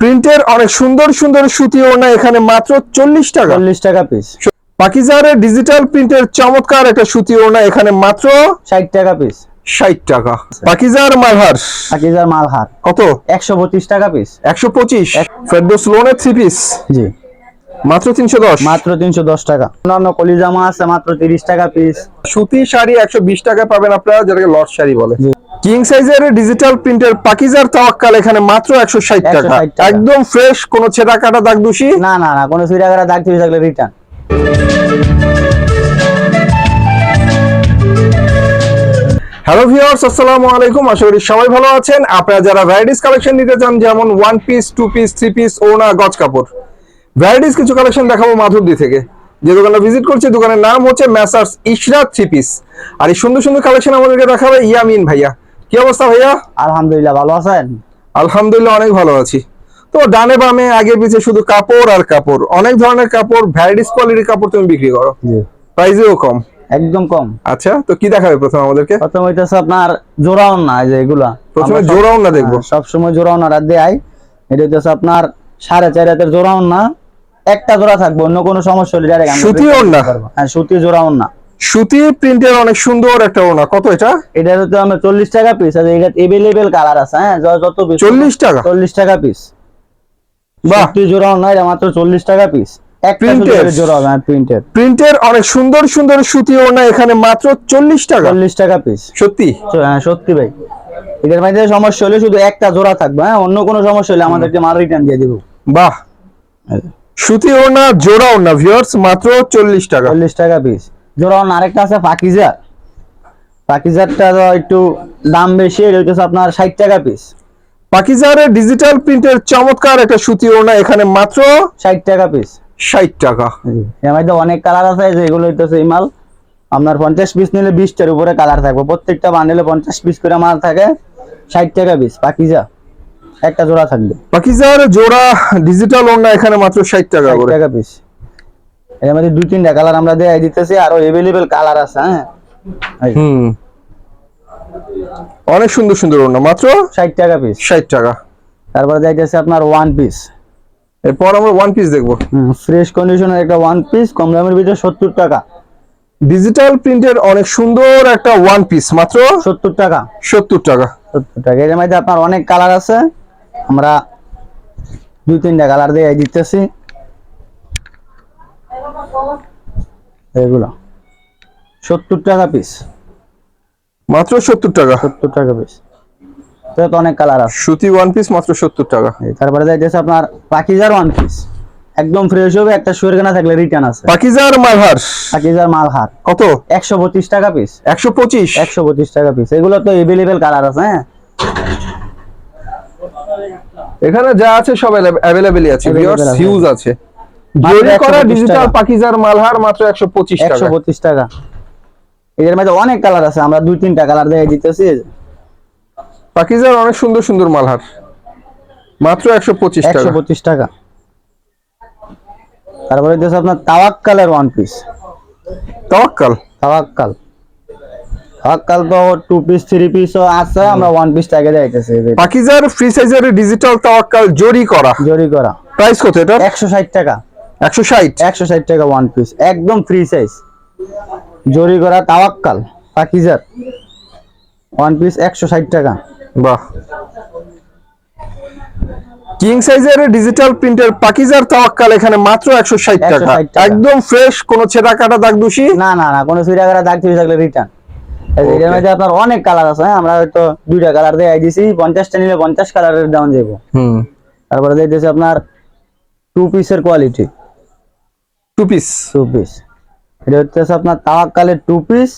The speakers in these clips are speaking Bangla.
প্রিন্টের অনেক সুন্দর সুন্দর সুতি ওড়না এখানে মাত্র চল্লিশ টাকা। চল্লিশ টাকা পিস পাকিজারের ডিজিটাল প্রিন্টের চমৎকার একটা সুতি ওড়না এখানে মাত্র ষাট টাকা পিস ষাট টাকা। পাকিজার মালহার। পাকিজার মালহার। কত? একশো পঁচিশ টাকা পিস একশো পঁচিশ। ফেরদোস লোনের থ্রি পিস জি। মাত্র তিনশো দশ? মাত্র তিনশো দশ টাকা। অন্যান্য কলিজামা আছে মাত্র তিরিশ টাকা পিস সুতি শাড়ি একশো বিশ টাকা পাবেন আপনারা যেটাকে লট শাড়ি বলে। কিং সাইজের ডিজিটাল প্রিন্টের পাকিজার তাওয়াক্কাল এখানে মাত্র একশো ষাট টাকা। 160 টাকা। একদম ফ্রেশ কোনো ছেঁড়া কাটা দাগ দোষী না না না কোনো সুইরা কাটা দাগ থেকে থাকলে রিটার্ন হ্যালো ভিউয়ার্স আসসালামু আলাইকুম। আশা করি সবাই ভালো আছেন। আপনারা যারা ভ্যারাইটিস কালেকশন নিতে চান যেমন one piece two piece three piece ওনা গজ কাপড়। ভ্যারাইটিস কিছু কালেকশন দেখাবো মাধুরদি থেকে। যে দোকানটা ভিজিট করছি দোকানের নাম হচ্ছে ম্যাসার্স ইশরাত থ্রি পিস আর এই সুন্দর সুন্দর কালেকশন আমাদেরকে দেখাবে ইয়ামিন ভাইয়া। কি অবস্থা ভাইয়া? আলহামদুলিল্লাহ ভালো আছেন? আলহামদুলিল্লাহ অনেক ভালো আছি। তো ডানে বামে আগে পিছে শুধু কাপড় আর কাপড়। অনেক ধরনের কাপড় ভ্যারাইটিস কোয়ালিটির কাপড় তুমি বিক্রি করো। প্রাইসেও কম। একদম কম। আচ্ছা তো কি দেখাবে প্রথম আমাদেরকে? প্রথম হইতেছে আপনার জোড়াও না এই যে এগুলা। প্রথমে সব- জোড়াও না দেখব। হ্যাঁ, সবসময় জোড়াও না রাত দেয় এটা হইতেছে আপনার সাড়ে চার হাতের জোড়াও না একটা জোড়া থাকবে অন্য কোনো সমস্যা হলে আমরা সুতি ওড়না? হ্যাঁ সুতি জোড়াও না সুতি প্রিন্টের অনেক সুন্দর একটা ওনা কত এটা? এটা হচ্ছে আমরা চল্লিশ টাকা পিস আছে এটা এভেলেবেল কালার আছে হ্যাঁ যত পিস চল্লিশ টাকা? চল্লিশ টাকা পিস বাহ। সুতি জোড়াও না এটা মাত্র চল্লিশ টাকা পিস? জোড়া হ্যাঁ প্রিন্টের প্রিন্টের অনেক সুন্দর সুন্দর সুতি ওনা এখানে মাত্র চল্লিশ টাকা। চল্লিশ টাকা পিস সত্যি? হ্যাঁ সত্যি ভাই। এটার মধ্যে সমস্যা হলে শুধু একটা জোড়া থাকবে হ্যাঁ অন্য কোনো সমস্যা হলে আমাদেরকে মাল রিটার্ন দিয়ে দিব। বাহ। সুতি ওনা জোড়া ওনা ভিউয়ার্স মাত্র চল্লিশ টাকা। চল্লিশ টাকা পিস জোড়া অন্য আরেকটা আছে পাকিজার। পাকিজারটা একটু দাম বেশি এটা হচ্ছে আপনার ষাট টাকা পিস পাকিজারের ডিজিটাল প্রিন্টের চমৎকার একটা সুতি ওনা এখানে মাত্র ষাট টাকা পিস ষাট টাকা। এর মধ্যে অনেক কালার আছে যেগুলো হইতেছে এই মাল। আপনার পঞ্চাশ পিস নিলে বিশটার উপরে কালার থাকবে। প্রত্যেকটা বান্ডেলে পঞ্চাশ পিস করে মাল থাকে ষাট টাকা পিস পাকিজা। একটা জোড়া থাকবে। পাকিজার জোড়া ডিজিটাল ওনা এখানে মাত্র ষাট টাকা ষাট করে। টাকা পিস এর মধ্যে দুই তিনটা কালার আমরা দেয় দিতেছি আরও এভেলেবেল কালার আছে হ্যাঁ? হুম। অনেক সুন্দর সুন্দর ওনা মাত্র ষাট টাকা পিস ষাট টাকা। তারপরে যাইতেছে আপনার ওয়ান পিস এরপর আমরা ওয়ান পিস দেখব। ফ্রেশ কন্ডিশনের একটা ওয়ান পিস কম দামের ভিতরে সত্তর টাকা। ডিজিটাল প্রিন্টের অনেক সুন্দর একটা ওয়ান পিস মাত্র সত্তর টাকা। সত্তর টাকা। সত্তর টাকা। এর মধ্যে আপনার অনেক কালার আছে। আমরা দুই তিনটা কালার দিয়ে দিতেছি। এগুলো। সত্তর টাকা পিস মাত্র সত্তর টাকা। সত্তর টাকা পিস তো অনেক কালার আছে। সুতি ওয়ান পিস মাত্র সত্তর টাকা। তারপরে যাইতেছে আপনার পাকিজার ওয়ান পিস একদম ফ্রেশ হবে একটা শুয়ের কেনা থাকলে রিটার্ন আছে। পাকিজার মালহার। পাকিজার কত? একশো পঁচিশ টাকা পিস একশো পঁচিশ। একশো পঁচিশ টাকা পিস এগুলো তো এভেলেবেল কালার আছে হ্যাঁ। এখানে যা আছে সব অ্যাভেলেবেলই আছে আছে। হিউজ আছে। জরি করা ডিজিটাল পাকিজার মালহার মাত্র একশো পঁচিশ একশো টাকা পঁচিশ টাকা। এর মধ্যে অনেক কালার আছে আমরা দুই তিনটা কালার দিয়ে দিতেছি। পাকিজার অনেক সুন্দর সুন্দর মালহার। মাত্র একশো পঁচিশ একশো টাকা পঁচিশ টাকা। তারপরে দিতেছে আপনার তাওয়াক্কালের ওয়ান পিস তাওয়াক্কাল? তাওয়াক্কাল। তাওয়াক্কাল তো টু পিস থ্রি পিসও আছে আমরা ওয়ান পিস টাকা দিতেছি পাকিজার ফ্রি সাইজের ডিজিটাল তাওয়াক্কাল জরি করা। জরি করা। প্রাইস কত এটা একশো ষাট টাকা। একশো ষাট? একশো ষাট টাকা ওয়ান পিস একদম ফ্রি সাইজ জরি করা তাওয়াক্কাল পাকিজার। ওয়ান পিস একশো ষাট টাকা। বাহ। কিং সাইজের ডিজিটাল প্রিন্টের পাকিজার তাওয়াক্কাল এখানে মাত্র একশো ষাট 160 টাকা। একদম ফ্রেশ কোনো ছেঁড়া কাটা দাগ দোষী? না না না কোনো সুইরা কাটা দাগ থেকে থাকলে রিটার্ন মধ্যে আপনার অনেক কালার আছে হ্যাঁ? আমরা হয়তো দুইটা কালার দিয়ে দিছি পঞ্চাশটা নিলে পঞ্চাশ কালারের দাম যাব তারপরে দিতেছে আপনার টু পিসের quality two piece two piece এটা হচ্ছে আপনার তাওয়াক্কালের টু পিস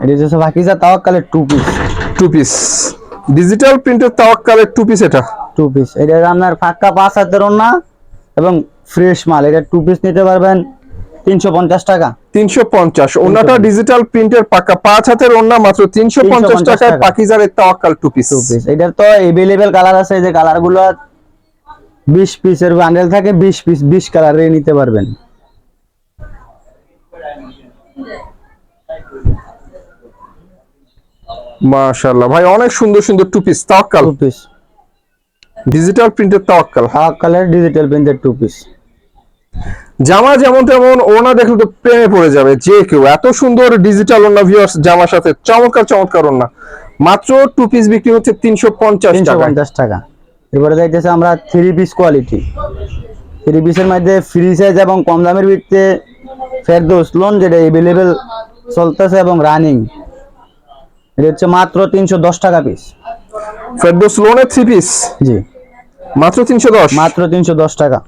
এটা হচ্ছে বাকিজা তাওয়াক্কালের two piece two piece digital প্রিন্টের তাওয়াক্কালের টু পিস এটা? টু পিস এটা আপনার ফাঁকা পাঁচ হাতের না এবং ফ্রেশ মাল এটা টু পিস নিতে পারবেন তিনশো পঞ্চাশ টাকা। ওনাটা ডিজিটাল প্রিন্টের পাকা পাঁচ হাতের ওনা মাত্র 350 টাকায় তাওয়াক্কাল টু পিস এটার তো কালার আছে এই যে কালারগুলো বিশ পিসের বান্ডেল থাকে বিশ পিস বিশ কালারে নিতে পারবেন। মাশাআল্লাহ। ভাই অনেক সুন্দর সুন্দর two piece Tawakkal two piece digital প্রিন্টের তাওয়াক্কাল ডিজিটাল প্রিন্টের টু পিস জামা যেমন তেমন ওনা দেখলে তো প্রেমে পড়ে যাবে যে কেউ। এত সুন্দর ডিজিটাল ওনা ভিউয়ার্স জামার সাথে। চমৎকার চমৎকার ওনা মাত্র টু পিস বিক্রি হচ্ছে তিনশো পঞ্চাশ টাকা। এবারে যাইতেছে আমরা থ্রি পিস কোয়ালিটি থ্রি পিসের মধ্যে ফ্রি সাইজ এবং কম দামের ভিত্তিতে ফেরদোস লোন যেটা এভেলেবেল চলতেছে এবং রানিং এটা হচ্ছে মাত্র তিনশো দশ টাকা পিস ফেরদোস লোনের থ্রি পিস জি। মাত্র তিনশো দশ? মাত্র তিনশো দশ টাকা।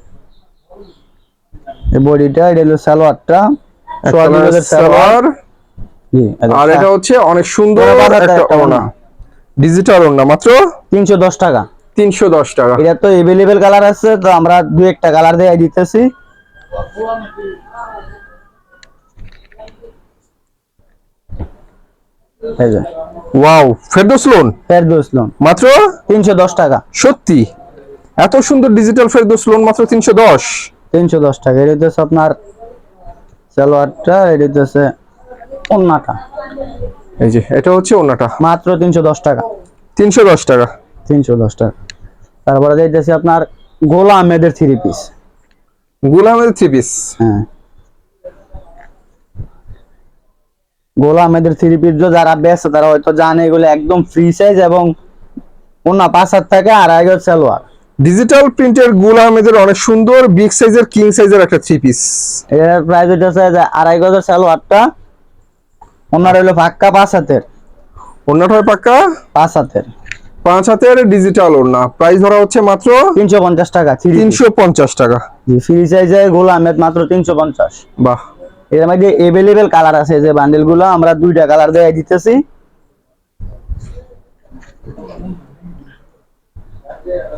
এই বডিটা এটা হলো সালোয়ারটা। সালোয়ার। সালোয়ার। আর এটা হচ্ছে অনেক সুন্দর একটা ওনা ডিজিটাল ওনা মাত্র? তিনশো দশ টাকা। তিনশো দশ টাকা। এটা তো এভেলেবেল কালার আছে তো আমরা দু একটা কালার দিয়ে দিতেছি। Wow Ferdous lawn Ferdous lawn মাত্র? তিনশো দশ টাকা। সত্যি? এত সুন্দর ডিজিটাল ফেরদোস লোন মাত্র তিনশো দশ? তিনশো দশ টাকা। এটা হচ্ছে আপনার সালোয়ারটা এটা হচ্ছে অন্যটা এই যে এটা হচ্ছে ওনাটা মাত্র তিনশো দশ টাকা। তিনশো দশ টাকা। তিনশো দশ টাকা। তারপরে যাইতেছে আপনার গোলা আহমেদের থ্রি পিস গুলামের থ্রি পিস হ্যাঁ। গোলা আহমেদের থ্রি পিস যারা ব্যস্ত তারা হয়তো জানে এগুলো একদম ফ্রি সাইজ এবং ওনা পাঁচ হাত থাকে আর আগে সালোয়ার। ডিজিটাল প্রিন্টের গুল আহমেদের অনেক সুন্দর বিগ সাইজের কিং সাইজের একটা থ্রি পিস এর প্রাইস হচ্ছে আড়াই গজের সালোয়ারটা ওনার হলো পাক্কা পাঁচ হাতের। ওনাটা হয় পাক্কা? পাঁচ হাতের। পাঁচ হাতের ডিজিটাল ওনা প্রাইস ধরা হচ্ছে মাত্র তিনশো পঞ্চাশ টাকা তিনশো পঞ্চাশ টাকা। ফ্রি সাইজের গোলা আহমেদ মাত্র তিনশো পঞ্চাশ। বাহ। এর মধ্যে এভেলেবেল কালার আছে যে বান্ডেলগুলো আমরা দুইটা কালার দিয়ে দিতেছি।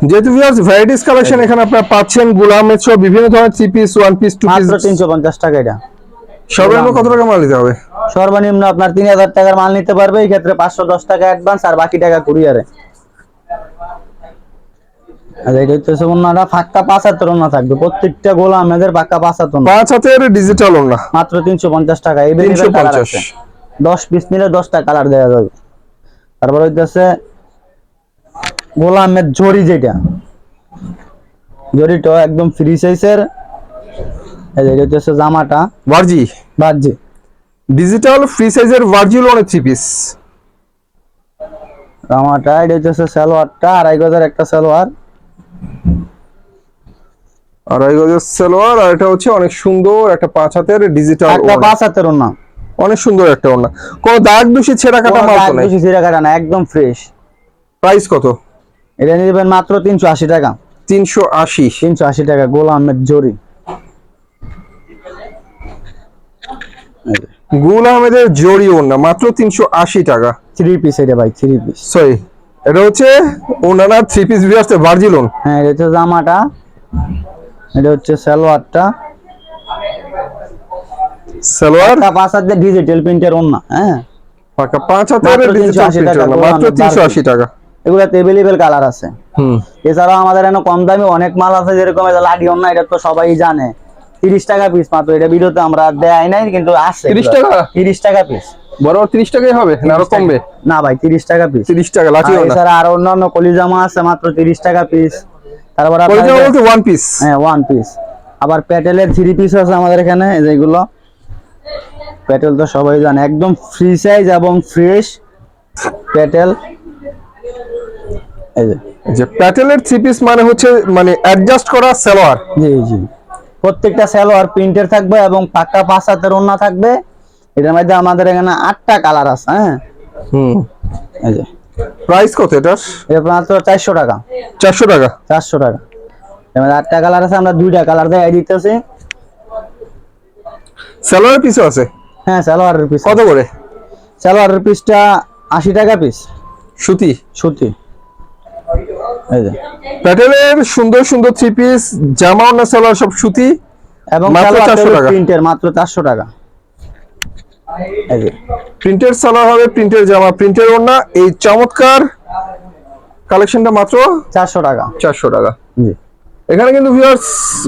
যেহেতু ভিউয়ার্স ভ্যারাইটিস কালেকশন এখানে আপনারা পাচ্ছেন গুল আহমেদ সহ বিভিন্ন ধরনের three piece one piece two piece মাত্র তিনশো পঞ্চাশ টাকা এটা। সর্বনিম্ন কত টাকা মাল নিতে হবে? সর্বনিম্ন আপনার তিন হাজার টাকার মাল নিতে পারবে এই ক্ষেত্রে পাঁচশো দশ টাকা অ্যাডভান্স আর বাকি টাকা কুরিয়ারে আর এটা হচ্ছে ওনারা ফাঁকা পাঁচ হাতের ওনা থাকবে প্রত্যেকটা গোলা আমাদের ফাঁকা পাঁচ হাত ওনা পাঁচ হাতের ডিজিটাল ওনা মাত্র তিনশো পঞ্চাশ টাকা এই পঞ্চাশ আছে। দশ পিস নিলে দশটা কালার দেওয়া যাবে। তারপর হইতেছে গোলা আহমেদ জরি যেটা। জরিটা একদম ফ্রি সাইজের এই এটা হচ্ছে জামাটা। ভার্জি? বাজছে ডিজিটাল ফ্রি সাইজের ভার্জি লোনের থ্রি পিস জামাটা এটা হচ্ছে সালোয়ারটা আড়াই গজার একটা সালোয়ার। আড়াই গজের সালোয়ার আর এটা হচ্ছে অনেক সুন্দর একটা পাঁচ হাতের ডিজিটাল একটা পাঁচ হাতের ওনা অনেক সুন্দর একটা ওনা কোনো দাগ দোষী ছেঁড়া কাটা মাল তো নাই। বেশি সিরা কাটা না একদম ফ্রেশ প্রাইস কত? এটা নিয়ে যাবেন মাত্র তিনশো আশি টাকা। তিনশো আশি। তিনশো আশি টাকা গোলা আহমেদ জরি। গুল আহমেদের জরি ওনা মাত্র তিনশো আশি টাকা। থ্রি পিস এটা ভাই থ্রি পিস সরি এটা হচ্ছে ওনারা থ্রি পিস ভিউয়ার্স ভার্জি লোন হ্যাঁ এটা হচ্ছে জামাটা এটা হচ্ছে সালোয়ারটা। সালোয়ার? পাঁচ হাত ডিজিটাল প্রিন্টের ওনা হ্যাঁ। পাকা পাঁচ মাত্র ডিজিটাল 380 টাকা, মাত্র তিনশো আশি টাকা। এগুলাতে এভেলেবেল কালার আছে। হুম। এছাড়াও আমাদের এখানে কম দামি অনেক মাল আছে যেরকম এটা লাডি ওনা এটা তো সবাই জানে। তিরিশ টাকা পিস মাত্র এটা ভিডিওতে আমরা দেয় নাই কিন্তু আছে 30 টাকা? তিরিশ টাকা পিস বরাবর তিরিশ টাকাই হবে না আরও কমবে? না ভাই তিরিশ টাকা পিস তিরিশ টাকা লাঠি এছাড়া আরও অন্যান্য কলিজামা আছে মাত্র তিরিশ টাকা পিস তারপর পরিচয় বলতে ওয়ান পিস হ্যাঁ ওয়ান পিস আবার প্যাটেলের থ্রি পিস আছে আমাদের এখানে এই যেগুলো প্যাটেল তো সবাই জানে একদম ফ্রি সাইজ এবং ফ্রেশ প্যাটেল। এই যে। প্যাটেলের থ্রি পিস মানে হচ্ছে মানে অ্যাডজাস্ট করা সালোয়ার। জি জি। প্রত্যেকটা সালোয়ার প্রিন্টের থাকবে এবং পাক্কা পাঁচ হাতের ওন্না থাকবে। এটার মধ্যে আমাদের এখানে আটটা কালার আছে হ্যাঁ? হুম। এই যে। প্রাইস কত এটার এটা মাত্র চারশো টাকা। চারশো টাকা? চারশো টাকা। এর মধ্যে আটটা কালার আছে আমরা দুইটা কালার দিয়ে দিতেছি। সালোয়ার পিসও আছে? হ্যাঁ সালোয়ারের পিস কত করে? সালোয়ারের পিসটা আশি টাকা পিস সুতি? সুতি। প্যাটেলের সুন্দর সুন্দর থ্রি পিস জামা না সালোয়ার সব সুতি এবং মাত্র 400 টাকা। প্রিন্টের মাত্র চারশো টাকা। প্রিন্টের সালোয়ার হবে প্রিন্টের জামা প্রিন্টের ওড়না এই চমৎকার কালেকশনটা মাত্র চারশো টাকা। চারশো টাকা। জি। এখানে কিন্তু ভিউয়ার্স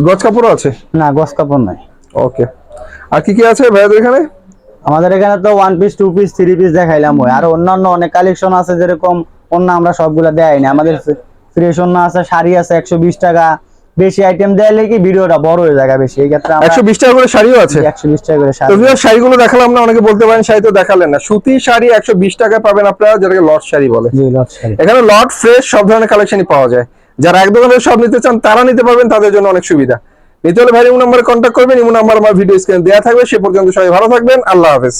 গজ কাপড়ও আছে? না গস কাপড় নাই। ওকে। আর কি কি আছে ভাইয়াদের এখানে? আমাদের এখানে তো one piece two piece three piece দেখাইলাম আর অন্যান্য অনেক কালেকশন আছে যেরকম অন্য আমরা সবগুলা দেয় না আমাদের ফ্রেশ অন্য আছে শাড়ি আছে একশো বিশ টাকা। বেশি আইটেম কি ভিডিওটা বড় হয়ে যায় বেশি? এই ক্ষেত্রে আমরা একশো বিশ টাকা করে শাড়িও আছে। একশো বিশ টাকা করে শাড়ি। ভিউয়ার শাড়িগুলো দেখালাম না অনেকে বলতে পারেন শাড়ি তো দেখালেন না। সুতি শাড়ি একশো বিশ টাকা পাবেন আপনারা যেটাকে লট শাড়ি বলে। জি লট শাড়ি। এখানে লট ফ্রেশ সব ধরনের কালেকশনই পাওয়া যায়। যারা এক দোকানে সব নিতে চান তারা নিতে পারবেন তাদের জন্য অনেক সুবিধা। নিতে হলে ভাই ইমো নাম্বারে কন্ট্যাক্ট করবেন ইমো নাম্বার আমার ভিডিও স্ক্রিনে দেওয়া থাকবে। সে পর্যন্ত সবাই ভালো থাকবেন আল্লাহ হাফেজ।